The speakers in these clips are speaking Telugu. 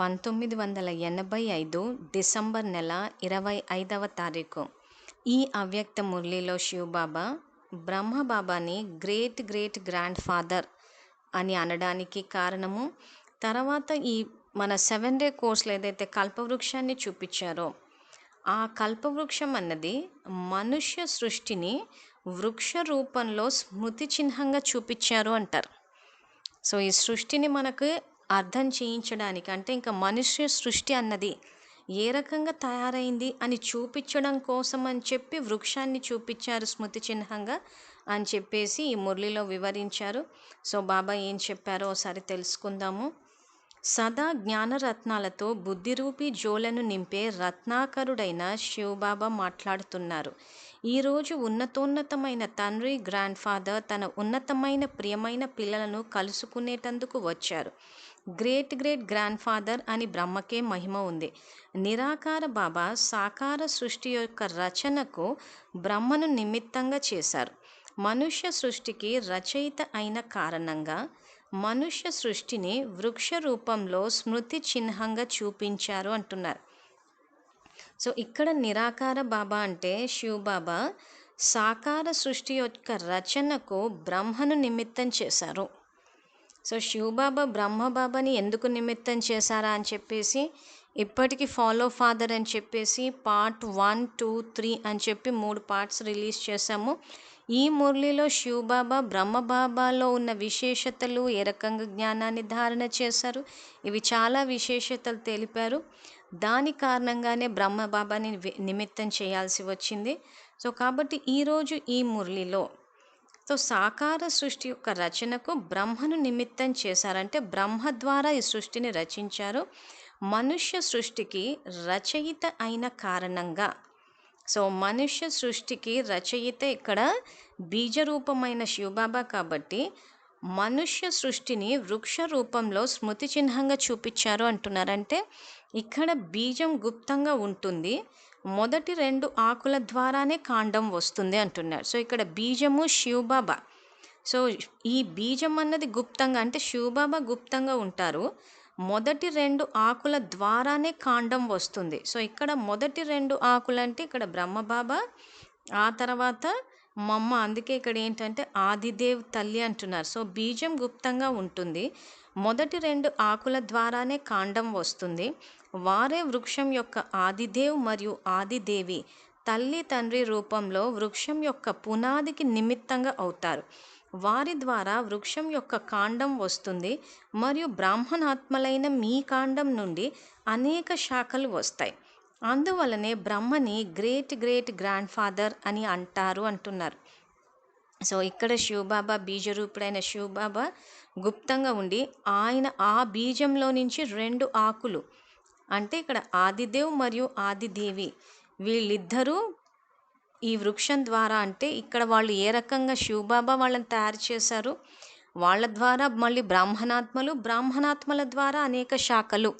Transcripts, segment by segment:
పంతొమ్మిది వందల ఎనభై ఐదు డిసెంబర్ నెల ఇరవై ఐదవ తారీఖు. ఈ అవ్యక్త మురళిలో శివబాబా బ్రహ్మబాబాని గ్రేట్ గ్రేట్ గ్రాండ్ ఫాదర్ అని అనడానికి కారణము తర్వాత ఈ మన సెవెన్ డే కోర్స్లో ఏదైతే కల్పవృక్షాన్ని చూపించారో ఆ కల్పవృక్షం అన్నది మనుష్య సృష్టిని వృక్ష రూపంలో స్మృతి చిహ్నంగా చూపించారు అంటారు. సో ఈ సృష్టిని మనకు అర్థం చేయించడానికి అంటే ఇంకా మనుష్య సృష్టి అన్నది ఏ రకంగా తయారైంది అని చూపించడం కోసం అని చెప్పి వృక్షాన్ని చూపించారు స్మృతి చిహ్నంగా అని చెప్పేసి ఈ మురళిలో వివరించారు. సో బాబా ఏం చెప్పారో ఒకసారి తెలుసుకుందాము. సదా జ్ఞానరత్నాలతో బుద్ధిరూపి జోలను నింపే రత్నాకరుడైన శివబాబా మాట్లాడుతున్నారు. ఈరోజు ఉన్నతోన్నతమైన తండ్రి గ్రాండ్ ఫాదర్ తన ఉన్నతమైన ప్రియమైన పిల్లలను కలుసుకునేటందుకు వచ్చారు. గ్రేట్ గ్రేట్ గ్రాండ్ ఫాదర్ అని బ్రహ్మకే మహిమ ఉంది. నిరాకార బాబా సాకార సృష్టి యొక్క రచనకు బ్రహ్మను నిమిత్తంగా చేశారు. మనుష్య సృష్టికి రచయిత అయిన కారణంగా మనుష్య సృష్టిని వృక్ష రూపంలో స్మృతి చిహ్నంగా చూపించారు అంటున్నారు. సో ఇక్కడ నిరాకార బాబా అంటే శివ్ బాబా సాకార సృష్టి యొక్క రచనకు బ్రహ్మను నిమిత్తం చేశారు. సో శివబాబా బ్రహ్మబాబాని ఎందుకు నిమిత్తం చేశారా అని చెప్పేసి ఇప్పటికీ ఫాలో ఫాదర్ అని చెప్పేసి పార్ట్ వన్ టూ త్రీ అని చెప్పి మూడు పార్ట్స్ రిలీజ్ చేశాము. ఈ మురళిలో శివబాబా బ్రహ్మబాబాలో ఉన్న విశేషతలు ఏ రకంగా జ్ఞానాన్ని ధారణ చేశారు? ఇవి చాలా విశేషతలు తెలిపారు. దాని కారణంగానే బ్రహ్మబాబాని నిమిత్తం చేయాల్సి వచ్చింది. సో కాబట్టి ఈరోజు ఈ మురళిలో సో సాకార సృష్టి యొక్క రచనకు బ్రహ్మను నిమిత్తం చేశారంటే బ్రహ్మ ద్వారా ఈ సృష్టిని రచించారు. మనుష్య సృష్టికి రచయిత అయిన కారణంగా. సో మనుష్య సృష్టికి రచయిత ఇక్కడ బీజరూపమైన శివబాబా కాబట్టి మనుష్య సృష్టిని వృక్ష రూపంలో స్మృతి చిహ్నంగా చూపించారు అంటున్నారంటే ఇక్కడ బీజం గుప్తంగా ఉంటుంది. మొదటి రెండు ఆకుల ద్వారానే కాండం వస్తుంది అంటున్నారు. సో ఇక్కడ బీజము శివబాబా. సో ఈ బీజం అన్నది గుప్తంగా అంటే శివబాబా గుప్తంగా ఉంటారు. మొదటి రెండు ఆకుల ద్వారానే కాండం వస్తుంది. సో ఇక్కడ మొదటి రెండు ఆకులు అంటే ఇక్కడ బ్రహ్మబాబా ఆ తర్వాత మమ్మ అందుకే ఇక్కడ ఏంటంటే ఆదిదేవ్ తల్లి అంటున్నారు. సో బీజం గుప్తంగా ఉంటుంది. మొదటి రెండు ఆకుల ద్వారానే కాండం వస్తుంది. వారే వృక్షం యొక్క ఆదిదేవ్ మరియు ఆదిదేవి తల్లి తండ్రి రూపంలో వృక్షం యొక్క పునాదికి నిమిత్తంగా అవుతారు. వారి ద్వారా వృక్షం యొక్క కాండం వస్తుంది మరియు బ్రాహ్మణాత్మలైన మీ కాండం నుండి అనేక శాఖలు వస్తాయి. అందువలనే బ్రహ్మని గ్రేట్ గ్రేట్ గ్రాండ్ ఫాదర్ అని అంటారు అంటున్నారు. సో ఇక్కడ శివబాబా బీజరూపుడైన శివబాబా గుప్తంగా ఉండి ఆయన ఆ బీజంలో నుంచి రెండు ఆకులు అంటే ఇక్కడ ఆదిదేవ్ మరియు ఆదిదేవి వీళ్ళిద్దరూ ఈ వృక్షం ద్వారా అంటే ఇక్కడ వాళ్ళు ఏ రకంగా శివబాబా వాళ్ళని తయారు చేశారు? వాళ్ళ ద్వారా మళ్ళీ బ్రాహ్మణాత్మలు బ్రాహ్మణాత్మల ద్వారా అనేక శాఖలు.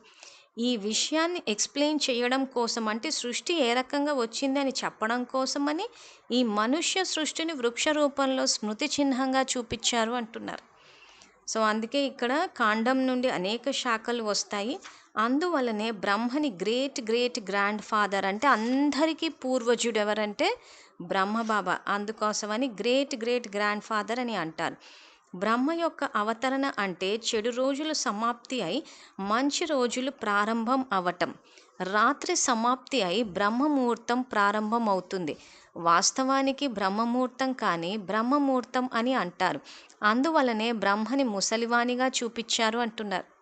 ఈ విషయాన్ని ఎక్స్ప్లెయిన్ చేయడం కోసం అంటే సృష్టి ఏ రకంగా వచ్చిందని చెప్పడం కోసమని ఈ మనుష్య సృష్టిని వృక్ష రూపంలో స్మృతి చిహ్నంగా చూపించారు అంటున్నారు. సో అందుకే ఇక్కడ కాండం నుండి అనేక శాఖలు వస్తాయి. అందువలనే బ్రహ్మని గ్రేట్ గ్రేట్ గ్రాండ్ ఫాదర్ అంటే అందరికీ పూర్వజుడు ఎవరంటే బ్రహ్మబాబా. అందుకోసమని గ్రేట్ గ్రేట్ గ్రాండ్ ఫాదర్ అని అంటారు. బ్రహ్మ యొక్క అవతరణ అంటే చెడు రోజులు సమాప్తి అయి మంచి రోజులు ప్రారంభం అవటం. రాత్రి సమాప్తి అయి బ్రహ్మముహూర్తం ప్రారంభం అవుతుంది. వాస్తవానికి బ్రహ్మముహూర్తం కానీ బ్రహ్మముహూర్తం అని అంటారు. అందువలనే బ్రహ్మని ముసలివాణిగా చూపించారు అంటున్నారు.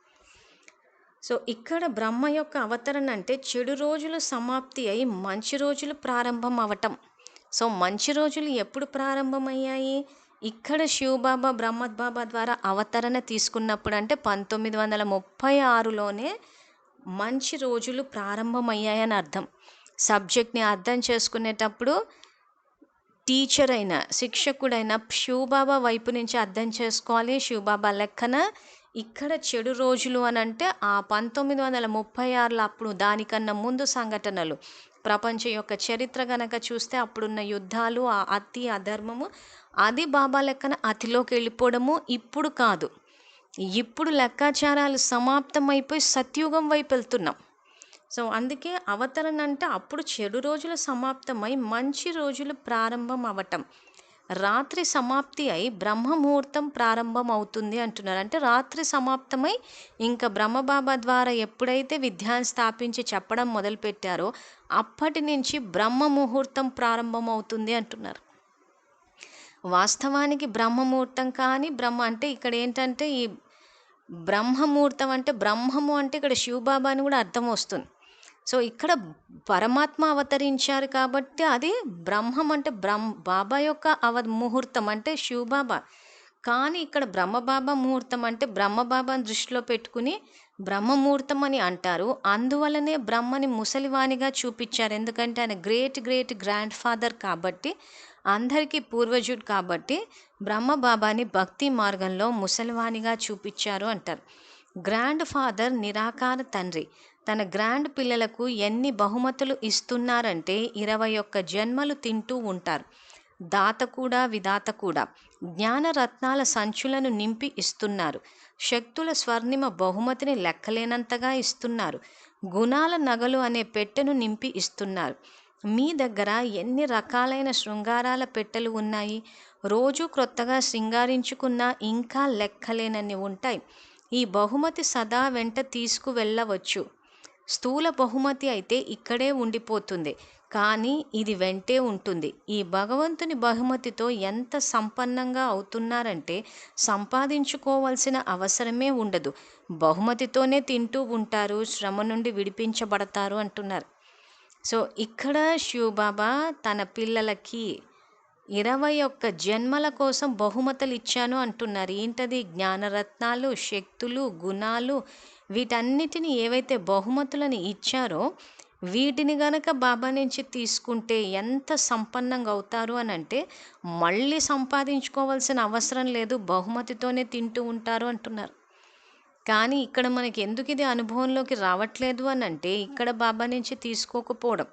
సో ఇక్కడ బ్రహ్మ యొక్క అవతరణ అంటే చెడు రోజులు సమాప్తి అయి మంచి రోజులు ప్రారంభం అవటం. సో మంచి రోజులు ఎప్పుడు ప్రారంభమయ్యాయి? ఇక్కడ శివబాబా బ్రహ్మబాబా ద్వారా అవతరణ తీసుకున్నప్పుడు అంటే పంతొమ్మిది వందల ముప్పై ఆరులోనే మంచి రోజులు ప్రారంభమయ్యాయని అర్థం. సబ్జెక్ట్ని అర్థం చేసుకునేటప్పుడు టీచర్ అయిన శిక్షకుడైన శివబాబా వైపు నుంచి అర్థం చేసుకోవాలి. శివబాబా లెక్కన ఇక్కడ చెడు రోజులు అని అంటే ఆ పంతొమ్మిది వందల ముప్పై ఆరులో అప్పుడు దానికన్నా ముందు సంఘటనలు. ప్రపంచం యొక్క చరిత్ర గనక చూస్తే అప్పుడున్న యుద్ధాలు ఆ అతి అధర్మము అది బాబా లెక్కన అతిలోకి వెళ్ళిపోవడము ఇప్పుడు కాదు. ఇప్పుడు లెక్కాచారాలు సమాప్తమైపోయి సత్యుగం వైపు వెళ్తున్నాం. సో అందుకే అవతరణ అంటే అప్పుడు చెడు రోజులు సమాప్తమై మంచి రోజులు ప్రారంభం అవటం. రాత్రి సమాప్తి అయి బ్రహ్మముహూర్తం ప్రారంభం అవుతుంది అంటున్నారు. అంటే రాత్రి సమాప్తమై ఇంకా బ్రహ్మబాబా ద్వారా ఎప్పుడైతే విద్యాన్ని స్థాపించి చెప్పడం మొదలుపెట్టారో అప్పటి నుంచి బ్రహ్మ ముహూర్తం ప్రారంభం అవుతుంది అంటున్నారు. వాస్తవానికి బ్రహ్మముహూర్తం కానీ బ్రహ్మ అంటే ఇక్కడ ఏంటంటే ఈ బ్రహ్మముహూర్తం అంటే బ్రహ్మము అంటే ఇక్కడ శివబాబా అని కూడా అర్థం వస్తుంది. సో ఇక్కడ పరమాత్మ అవతరించారు కాబట్టి అది బ్రహ్మం అంటే బ్రహ్మ బాబా యొక్క అవ ముహూర్తం అంటే శివబాబా. కానీ ఇక్కడ బ్రహ్మబాబా ముహూర్తం అంటే బ్రహ్మబాబాని దృష్టిలో పెట్టుకుని బ్రహ్మముహూర్తం అని అంటారు. అందువలనే బ్రహ్మని ముసలివాణిగా చూపించారు. ఎందుకంటే ఆయన గ్రేట్ గ్రేట్ గ్రాండ్ ఫాదర్ కాబట్టి అందరికీ పూర్వజుడు కాబట్టి బ్రహ్మబాబాని భక్తి మార్గంలో ముసలివాణిగా చూపించారు అంటారు. గ్రాండ్ ఫాదర్ నిరాకార తండ్రి. తన గ్రాండ్ పిల్లలకు ఎన్ని బహుమతులు ఇస్తున్నారంటే ఇరవై ఒక్క జన్మలు తింటూ ఉంటారు. దాత కూడా విధాత కూడా జ్ఞానరత్నాల సంచులను నింపి ఇస్తున్నారు. శక్తుల స్వర్ణిమ బహుమతిని లెక్కలేనంతగా ఇస్తున్నారు. గుణాల నగలు అనే పెట్టెను నింపి ఇస్తున్నారు. మీ దగ్గర ఎన్ని రకాలైన శృంగారాల పెట్టెలు ఉన్నాయి? రోజు క్రొత్తగా శృంగారించుకున్నా ఇంకా లెక్కలేనన్ని ఉంటాయి. ఈ బహుమతి సదా వెంట తీసుకువెళ్ళవచ్చు. స్థూల బహుమతి అయితే ఇక్కడే ఉండిపోతుంది. కానీ ఇది వెంటే ఉంటుంది. ఈ భగవంతుని బహుమతితో ఎంత సంపన్నంగా అవుతున్నారంటే సంపాదించుకోవాల్సిన అవసరమే ఉండదు. బహుమతితోనే తింటూ ఉంటారు శ్రమ నుండి విడిపించబడతారు అంటున్నారు. సో ఇక్కడ శివబాబా తన పిల్లలకి ఇరవై ఒక్క జన్మల కోసం బహుమతులు ఇచ్చాను అంటున్నారు. ఏంటది? జ్ఞానరత్నాలు శక్తులు గుణాలు వీటన్నిటిని ఏవైతే బహుమతులను ఇచ్చారో వీటిని గనక బాబా నుంచి తీసుకుంటే ఎంత సంపన్నంగా అవుతారు అని అంటే మళ్ళీ సంపాదించుకోవాల్సిన అవసరం లేదు బహుమతితోనే తింటూ ఉంటారు అంటున్నారు. కానీ ఇక్కడ మనకి ఎందుకు ఇది అనుభవంలోకి రావట్లేదు అని అంటే ఇక్కడ బాబా నుంచి తీసుకోకపోవడం.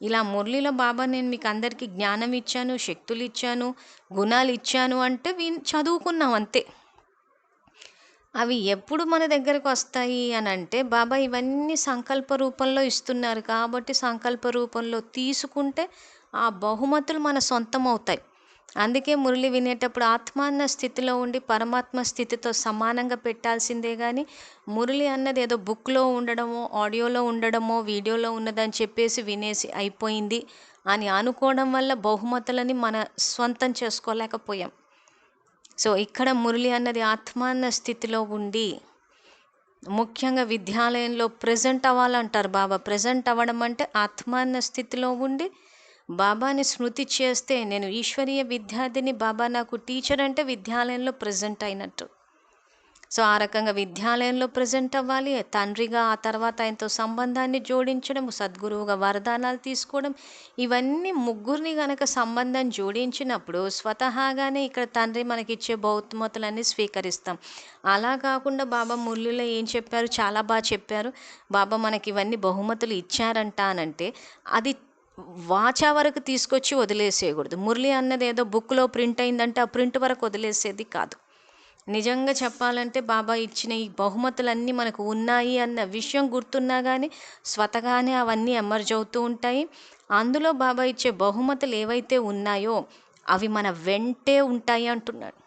ఇలా మురళిలో బాబా నేను మీకు అందరికీ జ్ఞానం ఇచ్చాను శక్తులు ఇచ్చాను గుణాలు ఇచ్చాను అంటే వీ చదువుకున్నాం అంతే. అవి ఎప్పుడు మన దగ్గరకు వస్తాయి అని అంటే బాబా ఇవన్నీ సంకల్ప రూపంలో ఇస్తున్నారు కాబట్టి సంకల్ప రూపంలో తీసుకుంటే ఆ బహుమతులు మన సొంతం అవుతాయి అందుకే మురళి వినేటప్పుడు ఆత్మాన్న స్థితిలో ఉండి పరమాత్మ స్థితితో సమానంగా పెట్టాల్సిందే కానీ మురళి అన్నది ఏదో బుక్లో ఉండడమో ఆడియోలో ఉండడమో వీడియోలో ఉన్నదని చెప్పేసి వినేసి అయిపోయింది అని అనుకోవడం వల్ల బహుమతులని మన స్వంతం చేసుకోలేకపోయాం. సో ఇక్కడ మురళి అన్నది ఆత్మాన్న స్థితిలో ఉండి ముఖ్యంగా విద్యాలయంలో ప్రజెంట్ అవ్వాలంటారు బాబా. ప్రజెంట్ అవ్వడం అంటే ఆత్మాన్న స్థితిలో ఉండి బాబాని స్మృతి చేస్తే నేను ఈశ్వరీయ విద్యార్థిని బాబా నాకు టీచర్ అంటే విద్యాలయంలో ప్రజెంట్ అయినట్టు. సో ఆ రకంగా విద్యాలయంలో ప్రజెంట్ అవ్వాలి. తండ్రిగా ఆ తర్వాత ఆయనతో సంబంధాన్ని జోడించడం సద్గురువుగా వరదానాలు తీసుకోవడం ఇవన్నీ ముగ్గురిని గనక సంబంధం జోడించినప్పుడు స్వతహాగానే ఇక్కడ తండ్రి మనకిచ్చే బహుమతులన్నీ స్వీకరిస్తాం. అలా కాకుండా బాబా మురళిలో ఏం చెప్పారు? చాలా బాగా చెప్పారు. బాబా మనకి ఇవన్నీ బహుమతులు ఇచ్చారంట అనంటే అది వాచా వరకు తీసుకొచ్చి వదిలేసేయకూడదు. మురళి అన్నది ఏదో బుక్లో ప్రింట్ అయిందంటే ఆ ప్రింట్ వరకు వదిలేసేది కాదు. నిజంగా చెప్పాలంటే బాబా ఇచ్చిన ఈ బహుమతులన్నీ మనకు ఉన్నాయి అన్న విషయం గుర్తున్నా కానీ స్వతగానే అవన్నీ ఎమర్జవుతూ ఉంటాయి. అందులో బాబా ఇచ్చే బహుమతులు ఏవైతే ఉన్నాయో అవి మన వెంటే ఉంటాయి అంటున్నాడు.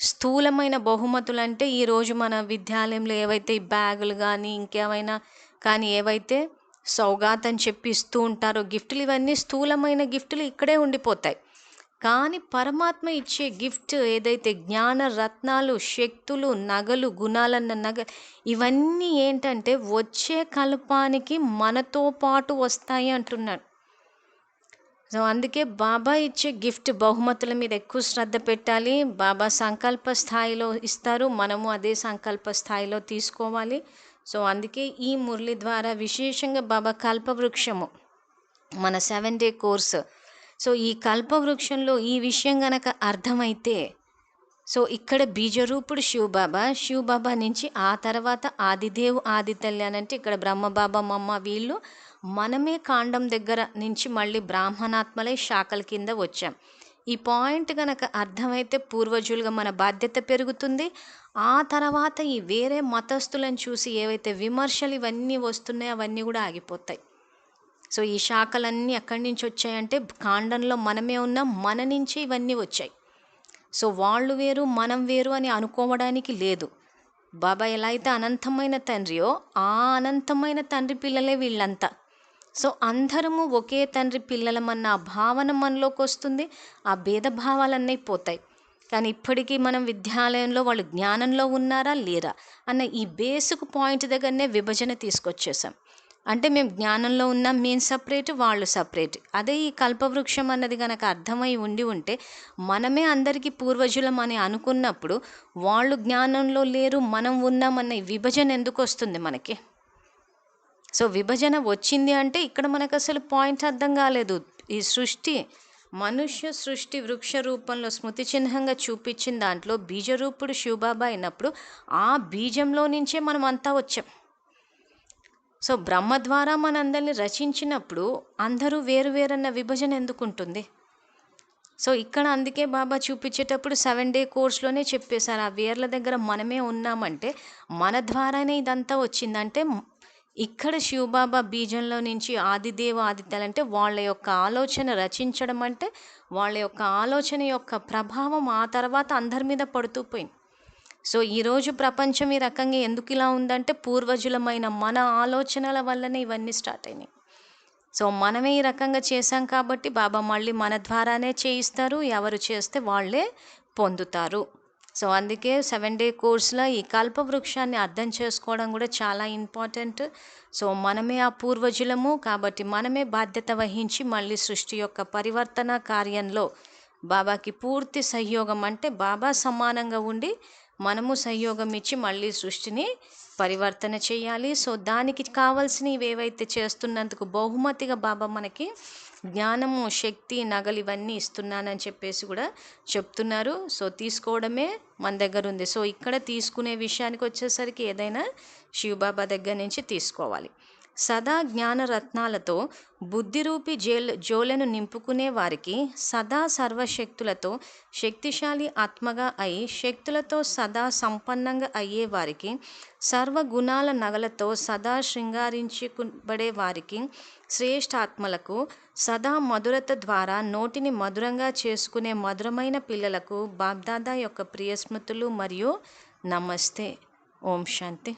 స్థూలమైన బహుమతులు అంటే ఈరోజు మన విద్యాలయంలో ఏవైతే ఈ బ్యాగులు కానీ ఇంకేమైనా కానీ ఏవైతే సౌగాత్ అని చెప్పి ఇస్తూ ఉంటారో గిఫ్ట్లు ఇవన్నీ స్థూలమైన గిఫ్ట్లు ఇక్కడే ఉండిపోతాయి. కానీ పరమాత్మ ఇచ్చే గిఫ్ట్ ఏదైతే జ్ఞాన రత్నాలు శక్తులు నగలు గుణాలన్న నగ ఇవన్నీ ఏంటంటే వచ్చే కల్పానికి మనతో పాటు వస్తాయి అంటున్నాడు. సో అందుకే బాబా ఇచ్చే గిఫ్ట్ బహుమతుల మీద ఎక్కువ శ్రద్ధ పెట్టాలి. బాబా సంకల్ప స్థాయిలో ఇస్తారు. మనము అదే సంకల్ప స్థాయిలో తీసుకోవాలి. సో అందుకే ఈ మురళి ద్వారా విశేషంగా బాబా కల్పవృక్షము మన సెవెన్ డే కోర్స్ సో ఈ కల్పవృక్షంలో ఈ విషయం గనక అర్థమైతే సో ఇక్కడ బీజరూపుడు శివబాబా శివబాబా నుంచి ఆ తర్వాత ఆదిదేవు ఆదితల్లి అని అంటే ఇక్కడ బ్రహ్మబాబా మమ్మ వీళ్ళు మనమే కాండం దగ్గర నుంచి మళ్ళీ బ్రాహ్మణాత్మలై శాఖల కింద వచ్చాం. ఈ పాయింట్ కనుక అర్థమైతే పూర్వజులుగా మన బాధ్యత పెరుగుతుంది. ఆ తర్వాత ఈ వేరే మతస్థులను చూసి ఏవైతే విమర్శలు ఇవన్నీ వస్తున్నాయో అవన్నీ కూడా ఆగిపోతాయి. సో ఈ శాఖలన్నీ ఎక్కడి నుంచి వచ్చాయంటే కాండంలో మనమే ఉన్నాం మన నుంచి ఇవన్నీ వచ్చాయి. సో వాళ్ళు వేరు మనం వేరు అని అనుకోవడానికి లేదు. బాబా ఎలా అయితే అనంతమైన తండ్రియో ఆ అనంతమైన తండ్రి పిల్లలే వీళ్ళంతా. సో అందరము ఒకే తండ్రి పిల్లలమన్న ఆ భావన మనలోకి వస్తుంది ఆ భేదభావాలన్నీ పోతాయి. కానీ ఇప్పటికీ మనం విద్యాలయంలో వాళ్ళు జ్ఞానంలో ఉన్నారా లేరా అన్న ఈ బేసిక్ పాయింట్ దగ్గరనే విభజన తీసుకొచ్చేసాం. అంటే మేము జ్ఞానంలో ఉన్నాం మేము సపరేట్ వాళ్ళు సపరేట్. అదే ఈ కల్పవృక్షం అన్నది కనుక అర్థమై ఉండి ఉంటే మనమే అందరికీ పూర్వజులం అని అనుకున్నప్పుడు వాళ్ళు జ్ఞానంలో లేరు మనం ఉన్నామన్న ఈ విభజన ఎందుకు వస్తుంది మనకి? సో విభజన వచ్చింది అంటే ఇక్కడ మనకు అసలు పాయింట్ అర్థం కాలేదు. ఈ సృష్టి మనుష్య సృష్టి వృక్ష రూపంలో స్మృతి చిహ్నంగా చూపించిన దాంట్లో బీజరూపుడు శివబాబా అయినప్పుడు ఆ బీజంలో నుంచే మనం అంతా వచ్చాం. సో బ్రహ్మ ద్వారా మనందరిని రచించినప్పుడు అందరూ వేరు వేరన్న విభజన ఎందుకుంటుంది? సో ఇక్కడ అందుకే బాబా చూపించేటప్పుడు సెవెన్ డే కోర్స్లోనే చెప్పేశారు ఆ వేర్ల దగ్గర మనమే ఉన్నామంటే మన ద్వారానే ఇదంతా వచ్చిందంటే ఇక్కడ శివబాబా బీజంలో నుంచి ఆదిదేవ ఆదిత్యాలంటే వాళ్ళ యొక్క ఆలోచన రచించడం అంటే వాళ్ళ యొక్క ఆలోచన యొక్క ప్రభావం ఆ తర్వాత అందరి మీద పడుతూ పోయింది. సో ఈరోజు ప్రపంచం ఈ రకంగా ఎందుకు ఇలా ఉందంటే పూర్వజులమైన మన ఆలోచనల వల్లనే ఇవన్నీ స్టార్ట్ అయినాయి. సో మనమే ఈ రకంగా చేశాం కాబట్టి బాబా మళ్ళీ మన ద్వారానే చేయిస్తారు. ఎవరు చేస్తే వాళ్ళే పొందుతారు. సో అందుకే సెవెన్ డే కోర్స్లో ఈ కల్ప వృక్షాన్ని అర్థం చేసుకోవడం కూడా చాలా ఇంపార్టెంట్. సో మనమే ఆ పూర్వజులము కాబట్టి మనమే బాధ్యత వహించి మళ్ళీ సృష్టి యొక్క పరివర్తన కార్యంలో బాబాకి పూర్తి సహయోగం అంటే బాబా సమానంగా ఉండి మనము సహయోగం ఇచ్చి మళ్ళీ సృష్టిని పరివర్తన చేయాలి. సో దానికి కావాల్సినవి ఏవైతే చేస్తున్నందుకు బహుమతిగా బాబా మనకి జ్ఞానము శక్తి నగలు ఇవన్నీ ఇస్తున్నానని చెప్పేసి కూడా చెప్తున్నారు. సో తీసుకోవడమే మన దగ్గర ఉంది. సో ఇక్కడ తీసుకునే విషయానికి వచ్చేసరికి ఏదైనా శివబాబా దగ్గర నుంచి తీసుకోవాలి. సదా జ్ఞానరత్నాలతో బుద్ధిరూపి జేల్ జోలెను నింపుకునే వారికి సదా సర్వశక్తులతో శక్తిశాలి ఆత్మగా అయి శక్తులతో సదా సంపన్నంగా అయ్యే వారికి సర్వగుణాల నగలతో సదా శృంగారించుబడే వారికి శ్రేష్ఠాత్మలకు సదా మధురత ద్వారా నోటిని మధురంగా చేసుకునే మధురమైన పిల్లలకు బాగ్దాదా యొక్క ప్రియ స్మృతులు మరియు నమస్తే. ఓం శాంతి.